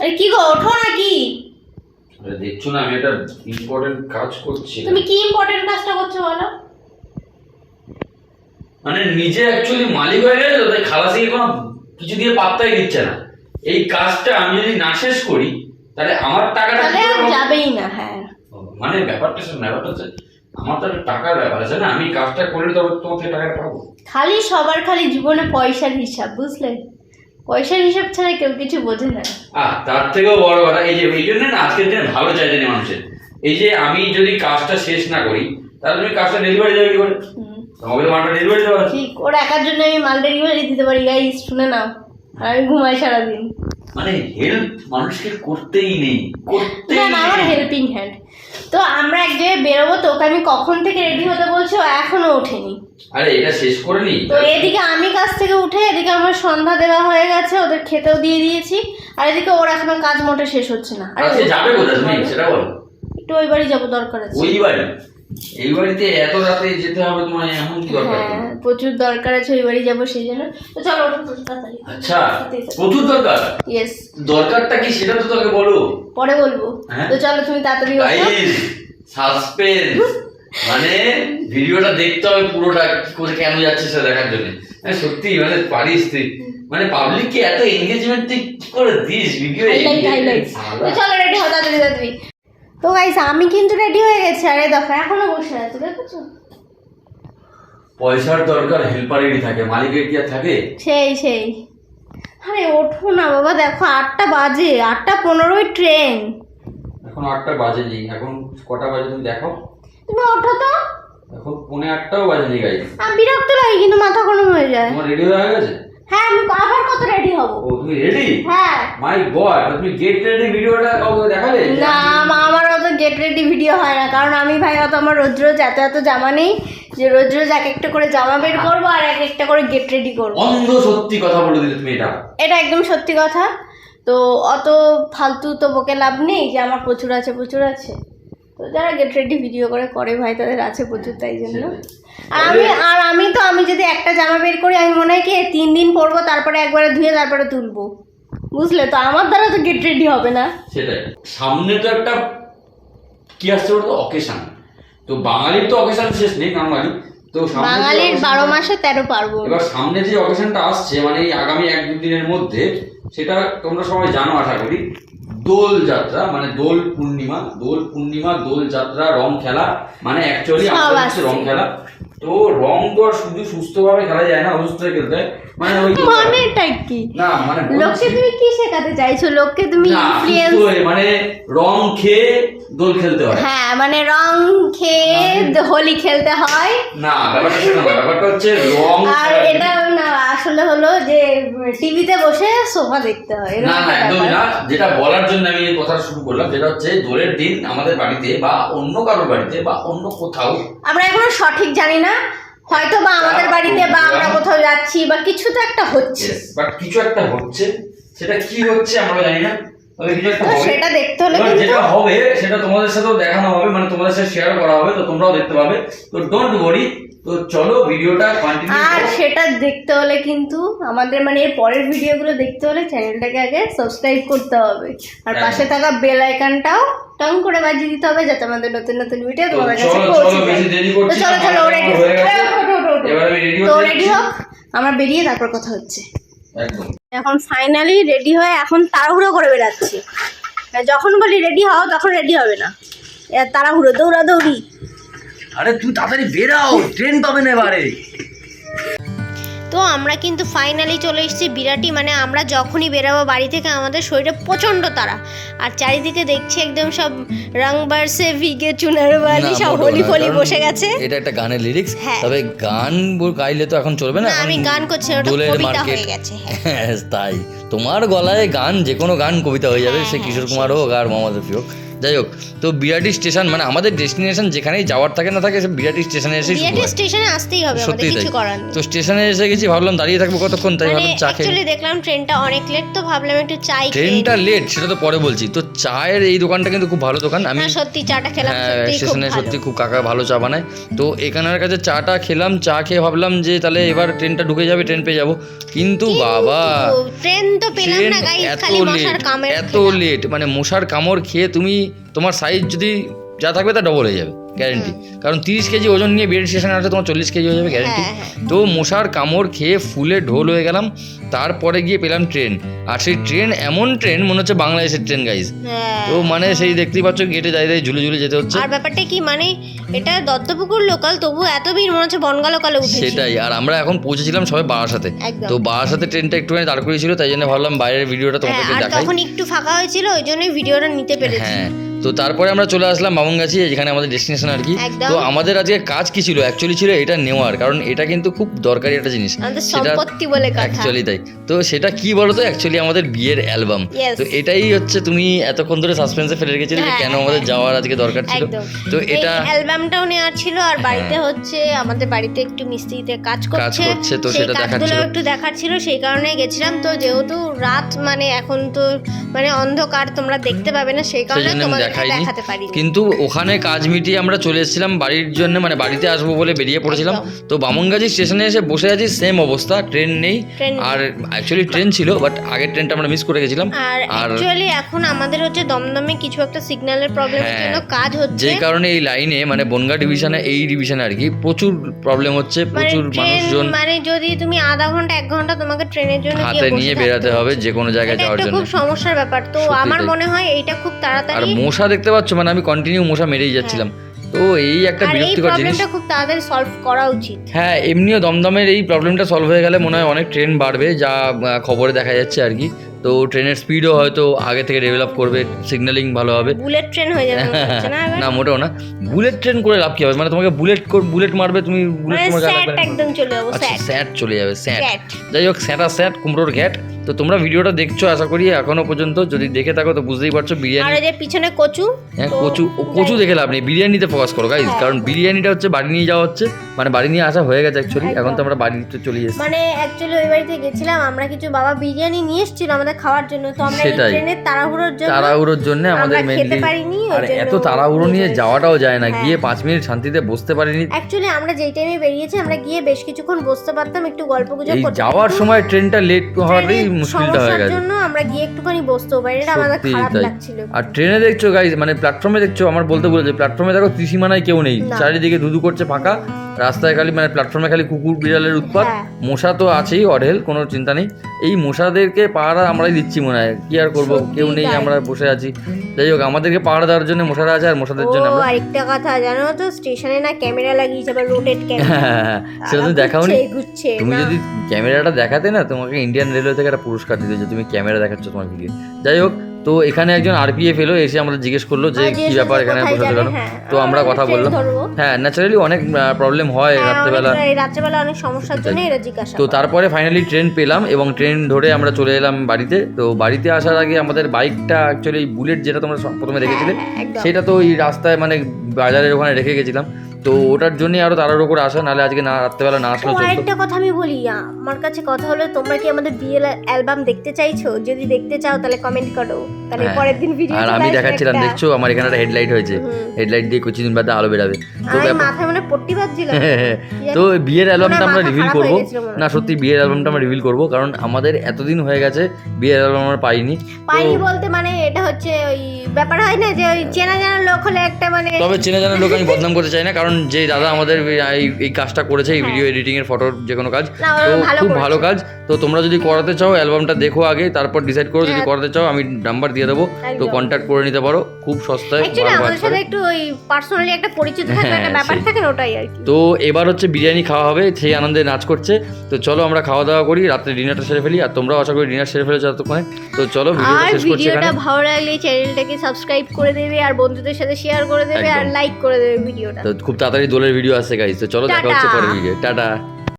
আরে কি গো ওঠো নাকি? আরে দেখছ না আমি একটা ইম্পর্টেন্ট কাজ করছি। তুমি কি ইম্পর্টেন্ট কাজটা করছ বলো? মানে নিজে অ্যাকচুয়ালি মালিক হয়ে গেছে তো তাই খালাসিকে কোনো কিছু দিয়ে পাত্তাই দিচ্ছে না। এই কাজটা আমি যদি না শেষ করি তাহলে আমার টাকাটা যাবেই না হ্যাঁ। মানে ব্যাপারটা শোন, ব্যাপারটা হচ্ছে আমার তো টাকার ব্যাপার আছে না আমি কাজটা করলে তবে তোমার থেকে টাকাটা পাবো। খালি সবার খালি জীবনে পয়সার হিসাব বুঝলে? পয়সার হিসাব ছাড়া কেউ কিছু বোঝে না। আহ তার থেকেও বড় কথা এই যে এই জন্য না আজকের দিনে ভালো চাইতে নেই মানুষের। এই যে আমি যদি কাজটা শেষ না করি তাহলে তুমি কাজটা ডেলিভারি দেবে কি করে? তোমাকে তো মালটা ডেলিভারি দেওয়া ঠিক ওর একার জন্য আমি মাল ডেলিভারি দিতে পারি গাইস শুনে নাও। আর আমি ঘুমাই সারাদিন। মানে হেল্প মানুষকে করতেই নেই করতেই না না আমার হেল্পিং হ্যান্ড তো আমরা এক জায়গায় বেরোবো তো ওকে আমি কখন থেকে রেডি হতে বলছি ও এখনও ওঠেনি। আরে এটা শেষ করে নি? তো এদিকে আমি কাজ থেকে উঠে এদিকে আমার সন্ধ্যা দেওয়া হয়ে গেছে ওদের খেতেও দিয়ে দিয়েছি আর এদিকে ওর এখনও কাজ মোটে শেষ হচ্ছে না। আরে যাবে কোথায়? তুমি সেটা বলো। একটু ওই বাড়ি যাব দরকার আছে। ওই বাড়ি? এই বাড়িতে এত রাতে যেতে হবে তোমার এমন কি দরকার হ্যাঁ প্রচুর দরকার আছে ওই বাড়ি যাব সেই জন্য। তো চলো তাড়াতাড়ি। আচ্ছা প্রচুর দরকার? ইয়েস দরকারটা কি সেটা তো তোকে বলো। পরে বলব। হ্যাঁ? তো চলো তুমি তাড়াতাড়ি সাসপেন্স মানে ভিডিওটা দেখতে হবে পুরোটা কি করে কেন যাচ্ছে সেটা দেখার জন্য। হ্যাঁ সত্যি মানে পারিস তুই। মানে পাবলিক পাবলিককে এত এনগেজমেন্ট তুই কি করে দিস ভিডিও তো চলো রেডি গাইস আমি কিন্তু রেডি হয়ে গেছি। আরে দেখো এখনও বসে আছে দেখেছ? পয়সার দরকার হেল্পারেরই থাকে মালিকের কি আর থাকে? সেই সেই। আরে ওঠো না বাবা দেখো আটটা বাজে আটটা পনেরোই ট্রেন এখন আটটা বাজেনি এখন কটা বাজে তুমি দেখো। তুমি ওঠো তো। এখন পৌনে আটটাও বাজেনি গাই আমি বিরক্ত লাগে কিন্তু মাথা গরম হয়ে যায়। তোমার রেডি হয়ে গেছে? হ্যাঁ আমি আবার কত রেডি হব? ও তুমি রেডি হ্যাঁ। মাই গড তুমি গেট রেডি ভিডিওটা কাউকে দেখালে? না আমা- আমার অত গেট রেডি ভিডিও হয় না কারণ আমি ভাই অত আমার রোজ রোজ এত এত জামা নেই যে রোজ রোজ এক একটা করে জামা বের করব আর এক একটা করে গেট রেডি করব। অন্ধ সত্যি কথা বলে দিলে তুমি এটা। এটা একদম সত্যি কথা। তো অত ফালতু তো বকে লাভ নেই যে আমার প্রচুর আছে প্রচুর আছে। তো যারা গেট রেডি ভিডিও করে করে ভাই তাদের আছে প্রচুর তাই জন্য। আর আমি আর আমি তো আমি যদি একটা জামা বের করি আমি মনে হয় কি তিন দিন পরবো তারপরে একবারে ধুয়ে তারপরে তুলবো। বুঝলে তো? আমার দ্বারা তো গেট রেডি হবে না। সেটাই। সামনে তো একটা কি আসছে বলতো? অকেশন তো বাঙালির তো অকেশন শেষ নেই নর্মালি তো বাঙালির বারো মাসে তেরো পার্বণ। এবার সামনে যে অকেশনটা আসছে মানে এই আগামী এক দু দিনের মধ্যে সেটা তোমরা সবাই জানো আশা করি। দোল যাত্রা মানে দোল পূর্ণিমা দোল পূর্ণিমা দোল যাত্রা রং খেলা মানে অ্যাকচুয়ালি আমাদের হচ্ছে রং খেলা। তো রং তো আর শুধু সুস্থভাবে খেলা যায় না অসুস্থ হয়ে খেলতে মানে ওই মানেটা কি? না মানে লোককে তুমি কি শেখাতে চাইছো? লোককে তুমি ইনফ্লুয়েন্স মানে রং খেয়ে দোল খেলতে হয়। হ্যাঁ মানে রং খেয়ে হোলি খেলতে হয়। না ব্যাপারটা না ব্যাপারটা হচ্ছে রং আর এটা না আসলে হলো যে টিভিতে বসে সোফা দেখতে হয় না না একদমই না। যেটা বলার জন্য আমি কথা শুরু করলাম যেটা হচ্ছে দোলের দিন আমাদের বাড়িতে বা অন্য কারোর বাড়িতে বা অন্য কোথাও আমরা এখনও সঠিক জানি না। হয়তো বা আমাদের বাড়িতে বা আমরা কোথাও যাচ্ছি বা কিছু তো একটা হচ্ছে। বাট কিছু একটা হচ্ছে। সেটা কি হচ্ছে আমরা জানি না সেটা দেখতে হলে যেটা হবে সেটা তোমাদের সাথেও দেখানো হবে মানে তোমাদের সাথে শেয়ার করা হবে তো তোমরাও দেখতে পাবে। তো ডোন্ট ওয়ারি তো চলো ভিডিওটা কন্টিনিউ আর সেটা দেখতে হলে কিন্তু আমাদের মানে এর পরের ভিডিওগুলো দেখতে হলে চ্যানেলটাকে আগে সাবস্ক্রাইব করতে হবে। আর হ্যাঁ। পাশে থাকা বেল আইকনটাও টং করে বাজিয়ে দিতে হবে যাতে আমাদের নতুন নতুন ভিডিও তোমাদের কাছে পৌঁছে তো চলো চলো রেডি তো রেডি। হোক আমরা বেরিয়ে তারপর কথা হচ্ছে। এখন ফাইনালি রেডি হয়ে এখন তাড়াহুড়ো করে বেরাচ্ছি যখন বলি রেডি হও তখন রেডি হবে না। তাড়াহুড়ো দৌড়াদৌড়ি। আরে তুই তাড়াতাড়ি বেরাও ট্রেন পাবে না এবারে। তো আমরা কিন্তু ফাইনালি চলে এসেছি বিরাটি মানে আমরা যখনই বেরাবো বাড়ি থেকে আমাদের শরীরে প্রচণ্ড তারা আর চারিদিকে দেখছি একদম সব রং বারসে ভিগে চুনার বালি সব হোলি ফলি বসে গেছে। এটা একটা গানের লিরিক্স হ্যাঁ। তবে গান বল- গাইলে তো এখন চলবে না আমি গান করছি ওটা কবিতা হয়ে গেছে হ্যাঁ। হ্যাঁ, তাই। তোমার গলায় গান যে কোনো গান কবিতা হয়ে যাবে সে কিশোর কুমার হোক আর মোহাম্মদ রফি হোক। যাই হোক তো বিরাটি স্টেশন মানে আমাদের ডেস্টিনেশন যেখানেই যাওয়ার থাকে না থাকে সে বিরাটি স্টেশনে এসে স্টেশনে আসতেই হবে সত্যি তাই। তো স্টেশনে এসে গেছি ভাবলাম দাঁড়িয়ে থাকব কতক্ষণ তাই মানে ভাবলাম চা খেয়ে দেখলাম ট্রেনটা অনেক লেট তো ভাবলাম একটু খেয়ে ট্রেনটা লেট সেটা তো পরে বলছি। তো চায়ের এই দোকানটা কিন্তু খুব ভালো দোকান। আমি সত্যি চাটা খেলাম হ্যাঁ সত্যি খুব স্টেশনে সত্যি খুব কাকা ভালো চা বানায়। তো এখানের কাছে চাটা খেলাম চা খেয়ে ভাবলাম যে তাহলে এবার ট্রেনটা ঢুকে যাবে ট্রেন পেয়ে যাব। কিন্তু বাবা ট্রেন তো পেলাম না গাইস এত খালি মশার লেট কামের এত লেট মানে মশার কামড় খেয়ে তুমি তোমার সাইজ যদি যা থাকবে তা ডবল হয়ে যাবে গ্যারেন্টি কারণ তিরিশ কেজি ওজন নিয়ে বিএড স্টেশনে আসলে তোমার চল্লিশ কেজি হয়ে যাবে গ্যারেন্টি হ্যাঁ, হ্যাঁ। তো মশার কামড় খেয়ে ফুলে ঢোল হয়ে গেলাম তারপরে গিয়ে পেলাম ট্রেন। আর সেই ট্রেন এমন ট্রেন মনে হচ্ছে বাংলাদেশের ট্রেন গাইজ হ্যাঁ। তো মানে সেই দেখতেই পাচ্ছ গেটে দাঁড়িয়ে দাঁড়িয়ে ঝুলে ঝুলে যেতে হচ্ছে। আর ব্যাপারটা কি মানে এটা দত্তপুকুর লোকাল তবু এত ভিড় মনে হচ্ছে বনগা লোকালে সেটাই আর আমরা এখন পৌঁছেছিলাম সবাই বারাসাতে। তো বারাসাতে ট্রেনটা একটুখানি দাঁড় করিয়েছিল তাই জন্য ভাবলাম বাইরের ভিডিওটা হ্যাঁ, তোমাদেরকে আর দেখাই। তখন একটু ফাঁকা হয়েছিল ওই জন্যই ভিডিওটা নিতে পেরেছি। হ্যাঁ তো তারপরে আমরা চলে আসলাম বামনগাছি যেখানে আমাদের ডেস্টিনেশন আর কি। তো আমাদের আজকে কাজ কি ছিল? অ্যাকচুয়ালি ছিল এটা নেওয়ার কারণ এটা কিন্তু খুব দরকারি একটা জিনিস। সেটা সম্পত্তি বলে কথা। অ্যাকচুয়ালি তাই। তো সেটা কি বলতো? অ্যাকচুয়ালি আমাদের বিয়ের অ্যালবাম তো এটাই হচ্ছে তুমি এতক্ষণ ধরে সাসপেন্সে ফেলে রেখেছিলে যে হ্যাঁ, কেন হ্যাঁ, আমাদের হ্যাঁ। যাওয়ার আজকে দরকার ছিল। তো এটা অ্যালবামটাও নেওয়ার ছিল আর বাড়িতে হচ্ছে আমাদের বাড়িতে একটু মিস্ত্রিতে কাজ করছে। করছে, তো সেটা দেখার ছিল। একটু দেখার ছিল সেই কারণে গেছিলাম। তো যেহেতু রাত মানে এখন তো মানে অন্ধকার তোমরা দেখতে পাবে না সেই সেই কারণে তোমাদের দেখাইনি। কিন্তু ওখানে কাজ মিটিয়ে আমরা চলে এসেছিলাম বাড়ির জন্য মানে বাড়িতে আসব বলে বেরিয়ে পড়েছিলাম। তো বামনগাছি স্টেশনে এসে বসে আছি সেম অবস্থা ট্রেন নেই। আর অ্যাকচুয়ালি ট্রেন ছিল বাট আগের ট্রেনটা আমরা মিস করে গেছিলাম। আর আর অ্যাকচুয়ালি এখন আমাদের হচ্ছে দমদমে কিছু একটা সিগন্যালের প্রবলেমের হ্যাঁ, জন্য কাজ হচ্ছে। যে কারণে এই লাইনে মানে বনগা ডিভিশনে এই ডিভিশনে আর কি প্রচুর প্রবলেম হচ্ছে মানে প্রচুর মানুষজন মানে যদি তুমি আধা ঘণ্টা এক ঘণ্টা তোমাকে ট্রেনের জন্য গিয়ে হাতে বসে নিয়ে থাকতে বেরাতে হবে যে কোনো জায়গায় যাওয়ার জন্য। খুব সমস্যার ব্যাপার। তো আমার মনে হয় এইটা খুব আর তাড়াতাড়ি মশা দেখতে পাচ্ছ? মানে আমি কন্টিনিউ মশা মেরেই যাচ্ছিলাম। তো এই একটা বিরক্তিকর জিনিস প্রবলেমটা খুব তাড়াতাড়ি সলভ করা উচিত। হ্যাঁ এমনিও দমদমের এই প্রবলেমটা সলভ হয়ে গেলে মনে হয় অনেক ট্রেন বাড়বে যা খবরে দেখা যাচ্ছে আর কি। তো ট্রেনের স্পিডও হয়তো আগে থেকে ডেভেলপ করবে সিগন্যালিং ভালো হবে। বুলেট ট্রেন হয়ে যাবে না মোটেও না। বুলেট ট্রেন করে লাভ কি হবে? মানে তোমাকে বুলেট বুলেট মারবে তুমি বুলেট মানে তোমার। একদম চলে যাব আচ্ছা স্যাট। চলে যাবে স্যাট। যাই হোক স্যাটা স্যাট কুমড়োর ঘ্যাট। তো তোমরা ভিডিওটা দেখছ আশা করি এখনও পর্যন্ত যদি দেখে থাকো তো বুঝতেই পারছ আর বিরিয়ানি এই যে পিছনে কচু হ্যাঁ কচু ও কচু দেখে লাভ নেই বিরিয়ানিতে ফোকাস করো গাইজ হ্যাঁ। কারণ বিরিয়ানিটা হচ্ছে বাড়ি নিয়ে যাওয়া হচ্ছে মানে বাড়ি নিয়ে আসা হয়ে গেছে অ্যাকচুয়ালি এখন তো। আমরা বাড়িতে চলে এসেছি মানে অ্যাকচুয়ালি ওই বাড়িতে গেছিলাম আমরা কিছু বাবা বিরিয়ানি নিয়ে এসেছিল আমাদের খাওয়ার জন্য তো আমরা। ট্রেনের তাড়াহুড়োর জন্য তাড়াহুড়োর জন্য আমাদের খেতে পারিনি আর এত তাড়াহুড়ো নিয়ে যাওয়াটাও যায় না হ্যাঁ। গিয়ে পাঁচ মিনিট শান্তিতে বসতে পারিনি অ্যাকচুয়ালি আমরা যেই টাইমে বেরিয়েছি আমরা গিয়ে বেশ কিছুক্ষণ বসতে পারতাম একটু গল্প গুজব করতে যাওয়ার সময় ট্রেনটা লেট ট্রেনের মুশকিলটা হয়ে গেছে। জন্য আমরা গিয়ে একটুখানি বসতেও পারি। এটা আমাদের খারাপ লাগছিল আর ট্রেনে দেখছ গাইজ মানে প্ল্যাটফর্মে দেখছ আমার বলতে বলেছে প্ল্যাটফর্মে দেখো ত্রিসীমানায় কেউ নেই। চারিদিকে ধুধু করছে ফাঁকা। রাস্তায় খালি মানে প্ল্যাটফর্মে খালি কুকুর বিড়ালের উৎপাত। হ্যাঁ। মশা তো আছেই অঢেল কোনো চিন্তা নেই। এই মশাদেরকে পাহারা আমরাই দিচ্ছি মনে হয়। কি আর করব? কেউ নেই আমরা বসে আছি। যাই হোক আমাদেরকে পাহারা দেওয়ার জন্য মশারা আছে আর মশাদের জন্য আমরা আরেকটা কথা জানো তো? স্টেশনে না ক্যামেরা লাগিয়েছে আবার রোটেট ক্যামেরা হ্যাঁ, সেটা তুমি দেখাওনি। তুমি যদি ক্যামেরাটা দেখাতে না তোমাকে ইন্ডিয়ান রেলওয়ে থেকে একটা পুরস্কার দিতে যে তুমি ক্যামেরা দেখাচ্ছ তোমার ভিডিও। যাই হোক তো এখানে একজন আরপিএফ এলো এসে আমরা জিজ্ঞেস করল যে কি ব্যাপার এখানে বসে গেল হ্যাঁ। তো আমরা কথা বললাম। হ্যাঁ ন্যাচারালি অনেক প্রবলেম হয় হ্যাঁ, রাত্রেবেলা। রাত্রেবেলা অনেক সমস্যার জন্য এরা জিজ্ঞাসা তো তারপরে ফাইনালি ট্রেন পেলাম এবং ট্রেন ধরে আমরা চলে এলাম বাড়িতে। তো বাড়িতে আসার আগে আমাদের বাইকটা অ্যাকচুয়ালি বুলেট যেটা তোমরা সব প্রথমে দেখেছিলে হ্যাঁ, সেটা তো ওই রাস্তায় মানে বাজারের ওখানে রেখে গেছিলাম। তো ওটার জন্যই আরও তাড়াহুড়ো করে আসা নাহলে আজকে না রাত্রেবেলা না চলতো। আরেকটা কথা আমি বলি আমার কাছে কথা হলো তোমরা কি আমাদের বিয়ের অ্যালবাম দেখতে চাইছো? যদি দেখতে চাও তাহলে কমেন্ট করো। তাহলে হ্যাঁ। পরের দিন ভিডিও আর আমি দেখাচ্ছিলাম দেখছ? আমার এখানে একটা হেডলাইট হয়েছে। হেডলাইট দিয়ে কিছুদিন বাদে আলো বেরাবে। তো আমি মাথায় মানে পট্টি বাজছিল। তো বিয়ের অ্যালবামটা আমরা রিভিল করব। না সত্যি বিয়ের অ্যালবামটা আমরা রিভিল করব কারণ আমাদের এতদিন হয়ে গেছে বিয়ের অ্যালবাম আমরা পাইনি। পাইনি বলতে মানে এটা হচ্ছে ওই ব্যাপার হয় না যে ওই চেনা জানা লোক হলে একটা মানে তবে চেনা জানা লোক আমি বদনাম করতে চাই না কারণ যে দাদা আমাদের এই এই কাজটা করেছে এই ভিডিও এডিটিং এর ফটোর যে কোনো কাজ তো খুব ভালো কাজ। তো তোমরা যদি করাতে চাও অ্যালবামটা দেখো আগে তারপর ডিসাইড করো যদি হ্যাঁ। করাতে চাও আমি নাম্বার দিয়ে দেবো। তো কন্ট্যাক্ট করে নিতে পারো খুব সস্তায়। একটু ওই পার্সোনালি একটা পরিচিত হ্যাঁ, একটা ব্যাপার থাকে ওটাই আর কি। তো এবার হচ্ছে বিরিয়ানি খাওয়া হবে সেই আনন্দে নাচ করছে। তো চলো আমরা খাওয়া দাওয়া করি রাত্রে ডিনারটা সেরে ফেলি আর তোমরাও আশা করি ডিনার সেরে ফেলেছো এতক্ষণে। তো চলো ভিডিওটা শেষ করছি ভিডিওটা ভালো লাগলে চ্যানেলটাকে সাবস্ক্রাইব করে দেবে আর বন্ধুদের সাথে শেয়ার করে দেবে আর লাইক করে দেবে ভিডিওটা তো খুব তাড়াতাড়ি দোলের ভিডিও আছে গাইজ তো চলো দেখা হচ্ছে। পরের ভিডিও টাটা।